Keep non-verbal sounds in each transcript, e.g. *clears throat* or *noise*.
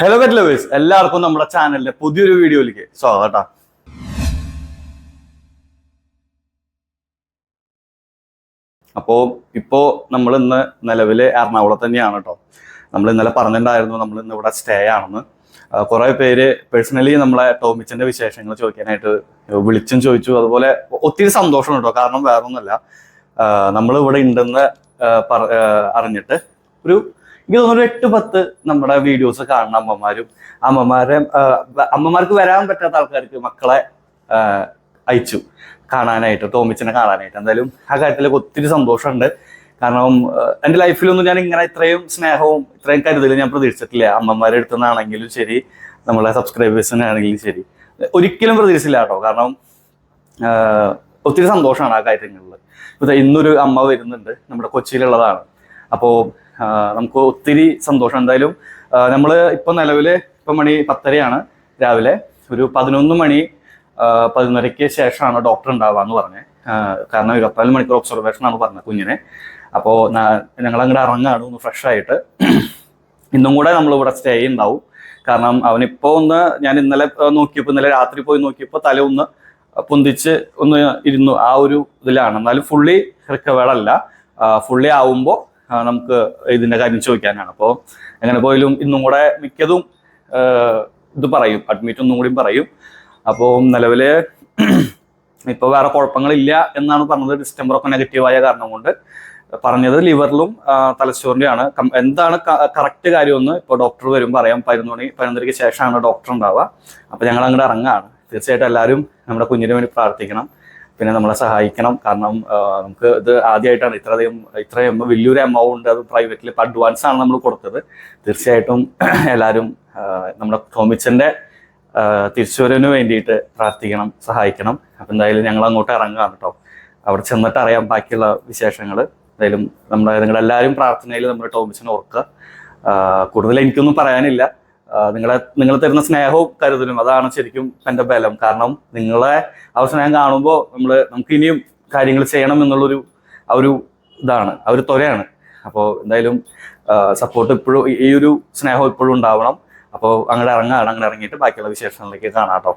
Hello pet lovers എല്ലാവർക്കും നമ്മുടെ ചാനലിന്റെ പുതിയൊരു വീഡിയോയിലേക്ക് സ്വാഗതം അപ്പോ ഇപ്പോ നമ്മൾ ഇന്ന് നിലവിൽ എറണാകുളത്ത് തന്നെയാണ് കേട്ടോ. നമ്മൾ ഇന്നലെ പറഞ്ഞിട്ടുണ്ടായിരുന്നു നമ്മൾ ഇന്ന് ഇവിടെ സ്റ്റേ ആണെന്ന്. കുറേ പേര് പേഴ്സണലി നമ്മളെ ടോമിച്ചന്റെ വിശേഷങ്ങൾ ചോദിക്കാനായിട്ട് വിളിച്ചും ചോദിച്ചു. അതുപോലെ ഒത്തിരി സന്തോഷം കേട്ടോ. കാരണം വേറൊന്നുമല്ല. നമ്മൾ ഇവിടെ ഉണ്ടെന്ന് അറിഞ്ഞിട്ട് ഒരു എനിക്ക് തോന്നുന്നു എട്ട് പത്ത് നമ്മുടെ വീഡിയോസ് കാണുന്ന അമ്മമാരും അമ്മമാരെ അമ്മമാർക്ക് വരാൻ പറ്റാത്ത ആൾക്കാർക്ക് മക്കളെ അയച്ചു കാണാനായിട്ട് ടോമിച്ചിനെ കാണാനായിട്ട്. എന്തായാലും ആ കാര്യത്തിൽ ഒത്തിരി സന്തോഷമുണ്ട്. കാരണം എന്റെ ലൈഫിലൊന്നും ഞാൻ ഇങ്ങനെ ഇത്രയും സ്നേഹവും ഇത്രയും കരുതലും ഞാൻ പ്രതീക്ഷിച്ചിട്ടില്ല. അമ്മമാരെ അടുത്തുനിന്നാണെങ്കിലും ശരി നമ്മളെ സബ്സ്ക്രൈബേഴ്സിനാണെങ്കിലും ശരി. ഒരിക്കലും പ്രതീക്ഷിച്ചില്ല കേട്ടോ. കാരണം ഒത്തിരി സന്തോഷമാണ് ആ കാര്യങ്ങളിൽ. ഇന്നൊരു അമ്മ വരുന്നുണ്ട് നമ്മുടെ കൊച്ചിയിലുള്ളതാണ്. അപ്പോൾ നമുക്ക് ഒത്തിരി സന്തോഷം. എന്തായാലും നമ്മൾ ഇപ്പം നിലവിൽ ഇപ്പം മണി പത്തരയാണ് രാവിലെ. ഒരു പതിനൊന്ന് മണി പതിനൊന്നരയ്ക്ക് ശേഷമാണ് ഡോക്ടർ ഉണ്ടാവുക എന്ന് പറഞ്ഞത്. കാരണം ഇരുപത്തിനാല് മണിക്കൂർ ഒബ്സർവേഷൻ ആണ് പറഞ്ഞത് കുഞ്ഞിനെ. അപ്പോൾ ഞങ്ങൾ അങ്ങോട്ട് ഇറങ്ങാണ് ഒന്ന് ഫ്രഷ് ആയിട്ട്. ഇന്നും കൂടെ നമ്മൾ ഇവിടെ സ്റ്റേ ഉണ്ടാവും. കാരണം അവനിപ്പോൾ ഒന്ന് ഞാൻ ഇന്നലെ നോക്കിയപ്പോൾ ഇന്നലെ രാത്രി പോയി നോക്കിയപ്പോൾ തല ഒന്ന് പൊന്തിച്ച് ഒന്ന് ഇരുന്നു ആ ഒരു ഇതിലാണ്. എന്നാലും ഫുള്ളി റിക്കവേർഡ് അല്ല. ഫുള്ളി ആവുമ്പോൾ നമുക്ക് ഇതിന്റെ കാര്യം ചോദിക്കാനാണ്. അപ്പോൾ എങ്ങനെ പോയാലും ഇന്നും കൂടെ മിക്കതും ഇത് പറയും. അഡ്മിറ്റ് ഒന്നും കൂടി പറയും. അപ്പോൾ നിലവിൽ *clears throat* ഇപ്പൊ വേറെ കുഴപ്പങ്ങളില്ല എന്നാണ് പറഞ്ഞത്. ഡിസ്റ്റംബർ ഒക്കെ നെഗറ്റീവായ കാരണം കൊണ്ട് പറഞ്ഞത് ലിവറിലും തലച്ചോറിന്റെയാണ്. എന്താണ് കറക്റ്റ് കാര്യമെന്ന് ഇപ്പൊ ഡോക്ടർ വരും പറയാം. പതിനൊന്ന് മണി പതിനൊന്നരയ്ക്ക് ശേഷമാണ് ഡോക്ടർ ഉണ്ടാവുക. അപ്പൊ ഞങ്ങൾ അങ്ങോട്ട് ഇറങ്ങാണ് തീർച്ചയായിട്ടും എല്ലാവരും നമ്മുടെ കുഞ്ഞിന് വേണ്ടി പ്രാർത്ഥിക്കണം. പിന്നെ നമ്മളെ സഹായിക്കണം. കാരണം നമുക്ക് ഇത് ആദ്യമായിട്ടാണ് ഇത്രയധികം ഇത്രയും വലിയൊരു എമൗണ്ട് അത് പ്രൈവറ്റിൽ ഇപ്പം അഡ്വാൻസ് ആണ് നമ്മൾ കൊടുത്തത്. തീർച്ചയായിട്ടും എല്ലാവരും നമ്മുടെ ടോമിച്ചന്റെ തിരിച്ചുവരവിന് വേണ്ടിയിട്ട് പ്രാർത്ഥിക്കണം സഹായിക്കണം. അപ്പം എന്തായാലും ഞങ്ങൾ അങ്ങോട്ട് ഇറങ്ങുകയാണ് കേട്ടോ അവിടെ ചെന്നിട്ട് അറിയാം ബാക്കിയുള്ള വിശേഷങ്ങൾ എന്തായാലും നമ്മുടെ നിങ്ങളെല്ലാവരും പ്രാർത്ഥനയിൽ നമ്മുടെ ടോമിച്ചനെ ഓർക്കുക. കൂടുതൽ എനിക്കൊന്നും പറയാനില്ല. നിങ്ങളെ നിങ്ങൾ തരുന്ന സ്നേഹവും കരുതലും അതാണ് ശരിക്കും തന്റെ ബലം. കാരണം നിങ്ങളെ ആ സ്നേഹം കാണുമ്പോൾ നമ്മൾ നമുക്ക് ഇനിയും കാര്യങ്ങൾ ചെയ്യണം എന്നുള്ളൊരു ആ ഒരു ഇതാണ് ആ ഒരു ത്വരയാണ്. അപ്പോൾ എന്തായാലും സപ്പോർട്ട് ഇപ്പോഴും ഈ ഒരു സ്നേഹം ഇപ്പോഴും ഉണ്ടാവണം. അപ്പോൾ അങ്ങോട്ട് ഇറങ്ങാണ് അങ്ങനെ ഇറങ്ങിയിട്ട് ബാക്കിയുള്ള വിശേഷങ്ങളിലേക്ക് കാണാട്ടോ.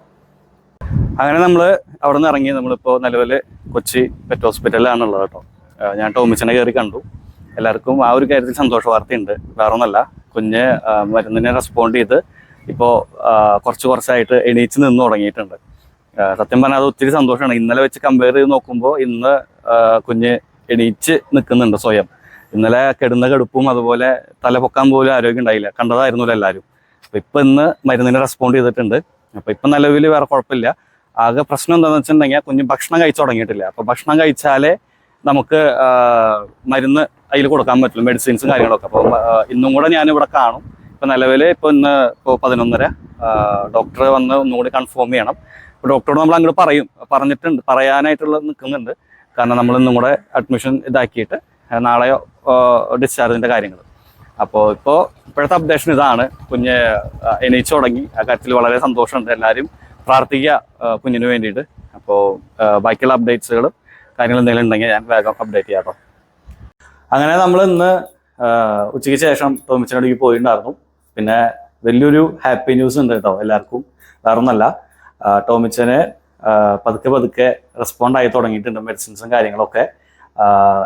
അങ്ങനെ നമ്മൾ അവിടെ നിന്ന് ഇറങ്ങി നമ്മളിപ്പോൾ നിലവിൽ കൊച്ചി പെറ്റ് ഹോസ്പിറ്റലിലാണുള്ളത് കേട്ടോ ഞാൻ ടോമിച്ചനെ കയറി കണ്ടു. എല്ലാവർക്കും ആ ഒരു കാര്യത്തിൽ സന്തോഷ വാർത്തയുണ്ട് വേറെ ഒന്നല്ല കുഞ്ഞ് മരുന്നിനെ റെസ്പോണ്ട് ചെയ്ത് ഇപ്പോൾ കുറച്ച് കുറച്ചായിട്ട് എണീച്ച് നിന്ന് തുടങ്ങിയിട്ടുണ്ട്. സത്യം പറഞ്ഞാൽ അത് ഒത്തിരി സന്തോഷമാണ്. ഇന്നലെ വെച്ച് കമ്പയർ ചെയ്ത് നോക്കുമ്പോൾ ഇന്ന് കുഞ്ഞ് എണീച്ച് നിൽക്കുന്നുണ്ട് സ്വയം. ഇന്നലെ കെടുന്ന കെടുപ്പും അതുപോലെ തല പൊക്കാൻ പോലും ആരോഗ്യം ഉണ്ടായില്ല. കണ്ടതായിരുന്നല്ലോ എല്ലാവരും അപ്പം ഇപ്പം ഇന്ന് മരുന്നിനെ റെസ്പോണ്ട് ചെയ്തിട്ടുണ്ട്. അപ്പൊ ഇപ്പൊ നിലവിൽ വേറെ കുഴപ്പമില്ല. ആകെ പ്രശ്നം എന്താണെന്ന് വെച്ചിട്ടുണ്ടെങ്കിൽ കുഞ്ഞ് ഭക്ഷണം കഴിച്ചു തുടങ്ങിയിട്ടില്ല. അപ്പൊ ഭക്ഷണം കഴിച്ചാലേ നമുക്ക് മരുന്ന് അതിൽ കൊടുക്കാൻ പറ്റുള്ളൂ മെഡിസിൻസും കാര്യങ്ങളൊക്കെ. അപ്പോൾ ഇന്നും കൂടെ ഞാൻ ഇവിടെ കാണും. ഇപ്പം നിലവിൽ ഇപ്പോൾ ഇന്ന് ഇപ്പോൾ പതിനൊന്നര ഡോക്ടർ വന്ന് ഒന്നുകൂടി കൺഫേം ചെയ്യണം. അപ്പോൾ ഡോക്ടറോട് നമ്മൾ അങ്ങോട്ട് പറയും പറഞ്ഞിട്ടുണ്ട് പറയാനായിട്ടുള്ള നിൽക്കുന്നുണ്ട് കാരണം നമ്മൾ ഇന്നും കൂടെ അഡ്മിഷൻ ഇതാക്കിയിട്ട് നാളെ ഡിസ്ചാർജിന്റെ കാര്യങ്ങൾ അപ്പോൾ ഇപ്പോൾ ഇപ്പോഴത്തെ അപ്ഡേഷൻ ഇതാണ്. കുഞ്ഞ് എണീച്ചു തുടങ്ങി. ആ കാര്യത്തിൽ വളരെ സന്തോഷമുണ്ട്. എല്ലാവരും പ്രാർത്ഥിക്കുക കുഞ്ഞിന് വേണ്ടിയിട്ട്. അപ്പോൾ ബാക്കിയുള്ള അപ്ഡേറ്റ്സുകളും കാര്യങ്ങൾ എന്തെങ്കിലും ഉണ്ടെങ്കിൽ ഞാൻ വേഗം അപ്ഡേറ്റ് ചെയ്യാം കേട്ടോ അങ്ങനെ നമ്മൾ ഇന്ന് ഉച്ചയ്ക്ക് ശേഷം തോമിച്ചിനടുക്കി പോയിട്ടുണ്ടായിരുന്നു പിന്നെ വലിയൊരു ഹാപ്പി ന്യൂസ് ഉണ്ട് കേട്ടോ എല്ലാവർക്കും. വേറൊന്നല്ല ടോമിച്ചന് പതുക്കെ പതുക്കെ റെസ്പോണ്ട് ആയി തുടങ്ങിയിട്ടുണ്ട് മെഡിസിൻസും കാര്യങ്ങളൊക്കെ.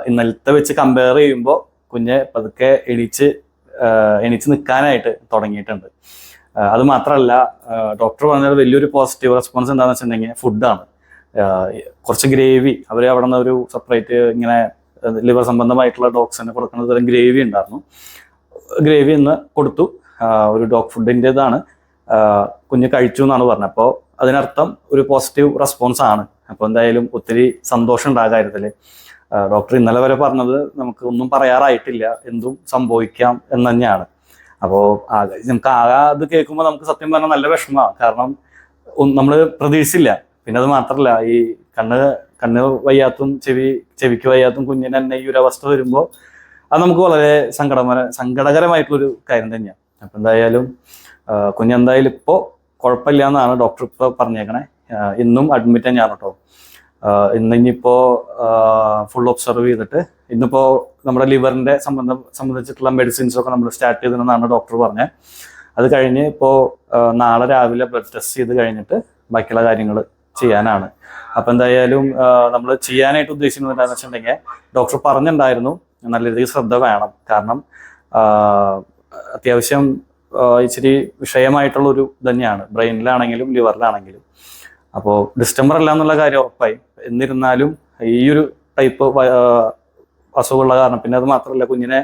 ഇന്നലത്തെ വെച്ച് കമ്പയർ ചെയ്യുമ്പോൾ കുഞ്ഞ് പതുക്കെ എണീച്ച് എണീച്ച് നിൽക്കാനായിട്ട് തുടങ്ങിയിട്ടുണ്ട്. അത് മാത്രമല്ല ഡോക്ടർ പറഞ്ഞത് വലിയൊരു പോസിറ്റീവ് റെസ്പോൺസ് എന്താണെന്ന് വെച്ചിട്ടുണ്ടെങ്കിൽ ഫുഡാണ് കുറച്ച് ഗ്രേവി. അവർ അവിടെ നിന്ന് ഒരു സെപ്പറേറ്റ് ഇങ്ങനെ ലിവർ സംബന്ധമായിട്ടുള്ള ഡോഗ്സിന് കൊടുക്കുന്ന തരം ഗ്രേവി ഉണ്ടായിരുന്നു. ഗ്രേവി ഇന്ന് കൊടുത്തു. ഒരു ഡോഗ് ഫുഡിന്റെതാണ് കുഞ്ഞ് കഴിച്ചു എന്നാണ് പറഞ്ഞത്. അപ്പോൾ അതിനർത്ഥം ഒരു പോസിറ്റീവ് റെസ്പോൺസ് ആണ്. അപ്പോൾ എന്തായാലും ഒത്തിരി സന്തോഷം ഉണ്ട് കാര്യത്തിൽ ഡോക്ടർ ഇന്നലെ വരെ പറഞ്ഞത് നമുക്ക് ഒന്നും പറയാറായിട്ടില്ല. എന്തും സംഭവിക്കാം എന്ന് തന്നെയാണ്. അപ്പോൾ ആകെ നമുക്ക് ആകെ അത് കേൾക്കുമ്പോൾ നമുക്ക് സത്യം പറഞ്ഞാൽ നല്ല വിഷമമാണ് കാരണം നമ്മൾ പ്രതീക്ഷിച്ചില്ല. പിന്നെ അത് മാത്രമല്ല ഈ കണ്ണ് കണ്ണ് വയ്യാത്തും ചെവി ചെവിക്ക് വയ്യാത്തും കുഞ്ഞിന് തന്നെ ഈ ഒരു അവസ്ഥ വരുമ്പോൾ അത് നമുക്ക് വളരെ സങ്കടമര സങ്കടകരമായിട്ടുള്ളൊരു കാര്യം തന്നെയാണ്. അപ്പം എന്തായാലും കുഞ്ഞെന്തായാലും ഇപ്പോ കുഴപ്പമില്ല എന്നാണ് ഡോക്ടർ ഇപ്പോൾ പറഞ്ഞേക്കണേ. ഇന്നും അഡ്മിറ്റ് തന്നെയാണ് കേട്ടോ. ഇന്ന് ഇനിയിപ്പോൾ ഫുൾ ഒബ്സർവ് ചെയ്തിട്ട് ഇന്നിപ്പോ നമ്മുടെ ലിവറിന്റെ സംബന്ധം സംബന്ധിച്ചിട്ടുള്ള മെഡിസിൻസ് ഒക്കെ നമ്മൾ സ്റ്റാർട്ട് ചെയ്തിട്ടുണ്ടെന്നാണ് ഡോക്ടർ പറഞ്ഞത് അത് കഴിഞ്ഞ് ഇപ്പോൾ നാളെ രാവിലെ ബ്ലഡ് ടെസ്റ്റ് ചെയ്ത് കഴിഞ്ഞിട്ട് ബാക്കിയുള്ള കാര്യങ്ങൾ ചെയ്യാനാണ്. അപ്പം എന്തായാലും നമ്മൾ ചെയ്യാനായിട്ട് ഉദ്ദേശിക്കുന്നത് എന്താണെന്ന് വെച്ചിട്ടുണ്ടെങ്കിൽ ഡോക്ടർ പറഞ്ഞിട്ടുണ്ടായിരുന്നു നല്ല രീതിയിൽ ശ്രദ്ധ വേണം. കാരണം അത്യാവശ്യം ഇച്ചിരി വിഷയമായിട്ടുള്ള ഒരു തന്നെയാണ്. ബ്രെയിനിലാണെങ്കിലും ലിവറിലാണെങ്കിലും. അപ്പോൾ ഡിസ്റ്റംബർ അല്ല എന്നുള്ള കാര്യം ഉറപ്പായി. എന്നിരുന്നാലും ഈ ഒരു ടൈപ്പ് അസുഖമുള്ള കാരണം പിന്നെ അത് മാത്രമല്ല കുഞ്ഞിനെ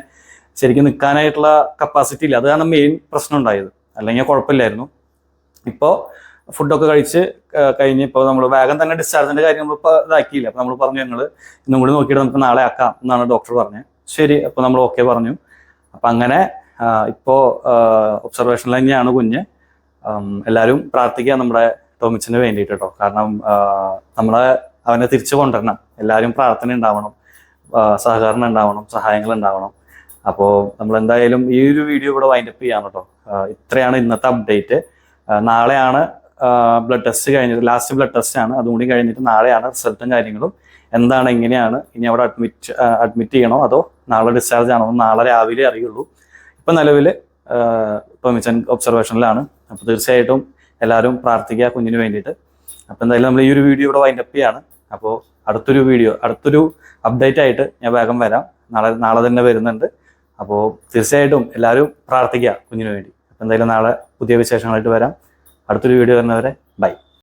ശരിക്കും നിൽക്കാനായിട്ടുള്ള കപ്പാസിറ്റി ഇല്ല. അതാണ് മെയിൻ പ്രശ്നം ഉണ്ടായത്. അല്ലെങ്കിൽ കുഴപ്പമില്ലായിരുന്നു. ഇപ്പോൾ ഫുഡൊക്കെ കഴിച്ച് കഴിഞ്ഞ് ഇപ്പോൾ നമ്മൾ വേഗം തന്നെ ഡിസ്ചാർജിന്റെ കാര്യം നമ്മൾ നമ്മളിപ്പോൾ ഇതാക്കിയില്ല? അപ്പോൾ നമ്മൾ പറഞ്ഞു ഞങ്ങൾ ഇന്നും കൂടി നോക്കിയിട്ട് നമുക്ക് നാളെ ആക്കാം എന്നാണ് ഡോക്ടർ പറഞ്ഞത്. ശരി അപ്പോൾ നമ്മൾ ഓക്കെ പറഞ്ഞു. അപ്പം അങ്ങനെ ഇപ്പോ ഇപ്പോൾ ഒബ്സർവേഷനിൽ തന്നെയാണ് കുഞ്ഞ്. എല്ലാവരും പ്രാർത്ഥിക്കുക നമ്മുടെ ടോമിച്ചിന് വേണ്ടിയിട്ട് കേട്ടോ കാരണം നമ്മളെ അവനെ തിരിച്ചു കൊണ്ടുവരണം. എല്ലാവരും പ്രാർത്ഥന ഉണ്ടാവണം. സഹകരണം ഉണ്ടാവണം. സഹായങ്ങൾ ഉണ്ടാവണം. അപ്പോൾ നമ്മൾ എന്തായാലും ഈ ഒരു വീഡിയോ ഇവിടെ വൈൻഡപ്പ് ചെയ്യാം കേട്ടോ ഇത്രയാണ് ഇന്നത്തെ അപ്ഡേറ്റ് നാളെയാണ് ബ്ലഡ് ടെസ്റ്റ് കഴിഞ്ഞിട്ട് ലാസ്റ്റ് ബ്ലഡ് ടെസ്റ്റ് ആണ്. അതും കൂടി കഴിഞ്ഞിട്ട് നാളെയാണ് റിസൾട്ടും കാര്യങ്ങളും. എന്താണ് എങ്ങനെയാണ് ഇനി അവിടെ അഡ്മിറ്റ് അഡ്മിറ്റ് ചെയ്യണോ അതോ നാളെ ഡിസ്ചാർജ് ആണോ നാളെ രാവിലെ അറിയുള്ളൂ. ഇപ്പം നിലവിൽ ടോമിച്ചൻ ഒബ്സർവേഷനിലാണ് അപ്പോൾ തീർച്ചയായിട്ടും എല്ലാവരും പ്രാർത്ഥിക്കുക കുഞ്ഞിന് വേണ്ടിയിട്ട്. അപ്പോൾ എന്തായാലും നമ്മൾ ഈ ഒരു വീഡിയോ ഇവിടെ വൈൻഡപ്പ് ചെയ്യാണ്. അപ്പോൾ അടുത്തൊരു വീഡിയോ അടുത്തൊരു അപ്ഡേറ്റ് ആയിട്ട് ഞാൻ വേഗം വരാം. നാളെ നാളെ തന്നെ വരുന്നുണ്ട്. അപ്പോൾ തീർച്ചയായിട്ടും എല്ലാവരും പ്രാർത്ഥിക്കുക കുഞ്ഞിന് വേണ്ടി. അപ്പോൾ എന്തായാലും നാളെ പുതിയ വിശേഷങ്ങളായിട്ട് വരാം. അടുത്തൊരു വീഡിയോ വരുന്നവരെ ബൈ